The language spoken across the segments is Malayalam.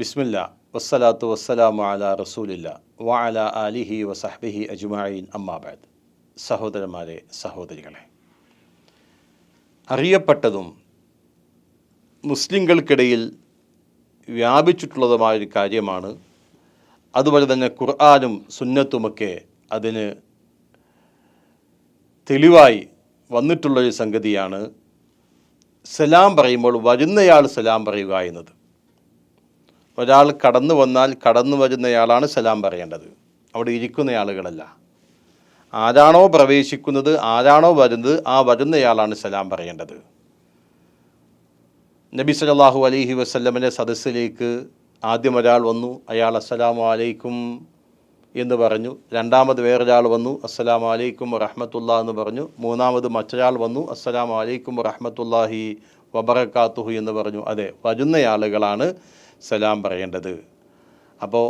ബിസ്മില്ല. വസ്സലാത്തു വസ്സലാമു അല റസൂലില്ല. വഅല ആലിഹി വസഹ്ബിഹി അജ്മായിൻ അമ്മാബാദ് സഹോദരന്മാരെ സഹോദരികളെ. അറിയപ്പെട്ടതും മുസ്ലിങ്ങൾക്കിടയിൽ വ്യാപിച്ചിട്ടുള്ളതുമായൊരു കാര്യമാണ്. അതുപോലെ തന്നെ ഖുർആാനും സുന്നത്തുമൊക്കെ അതിന് തെളിവായി വന്നിട്ടുള്ളൊരു സംഗതിയാണ്. സലാം പറയുമ്പോൾ വരുന്നയാൾ സലാം പറയുക എന്നത്. ഒരാൾ കടന്നു വന്നാൽ കടന്നു വരുന്നയാളാണ് സലാം പറയേണ്ടത്. അവിടെ ഇരിക്കുന്ന ആളുകളല്ല. ആരാണോ പ്രവേശിക്കുന്നത് ആരാണോ വരുന്നത് ആ വരുന്നയാളാണ് സലാം പറയേണ്ടത്. നബി സലാഹു അലഹി വസ്ല്ലമിന്റെ സദസ്സിലേക്ക് ആദ്യം ഒരാൾ വന്നു. അയാൾ അസ്സലാമു അലൈക്കും എന്ന് പറഞ്ഞു. രണ്ടാമത് വേറൊരാൾ വന്നു. അസ്സലാമു അലൈക്കും റഹ്മത്തുള്ള എന്ന് പറഞ്ഞു. മൂന്നാമത് മറ്റൊരാൾ വന്നു. അസ്സലാമു അലൈക്കും വറഹ്മത്തുള്ളാഹി വബറക്കാത്തുഹു എന്ന് പറഞ്ഞു. അതെ വരുന്ന ആളുകളാണ് സലാം പറയേണ്ടത്. അപ്പോൾ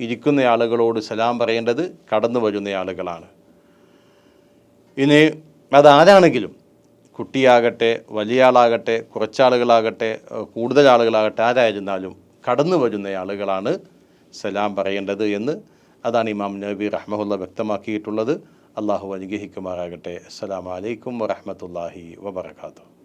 ഇരിക്കുന്ന ആളുകളോട് സലാം പറയേണ്ടത് കടന്നു വരുന്ന ആളുകളാണ്. ഇനി അതാരാണെങ്കിലും കുട്ടിയാകട്ടെ വലിയ ആളാകട്ടെ കുറച്ചാളുകളാകട്ടെ കൂടുതൽ ആളുകളാകട്ടെ ആരായിരുന്നാലും കടന്നു വരുന്ന ആളുകളാണ് സലാം പറയേണ്ടത് എന്ന് അതാണ് ഇമാം നബി റഹ്മുല്ല വ്യക്തമാക്കിയിട്ടുള്ളത്. അള്ളാഹു അനുഗ്രഹിക്കുമാറാകട്ടെ. അസ്സലാമു അലൈക്കും വറഹ്മത്തുള്ളാഹി വബറകാതുഹു.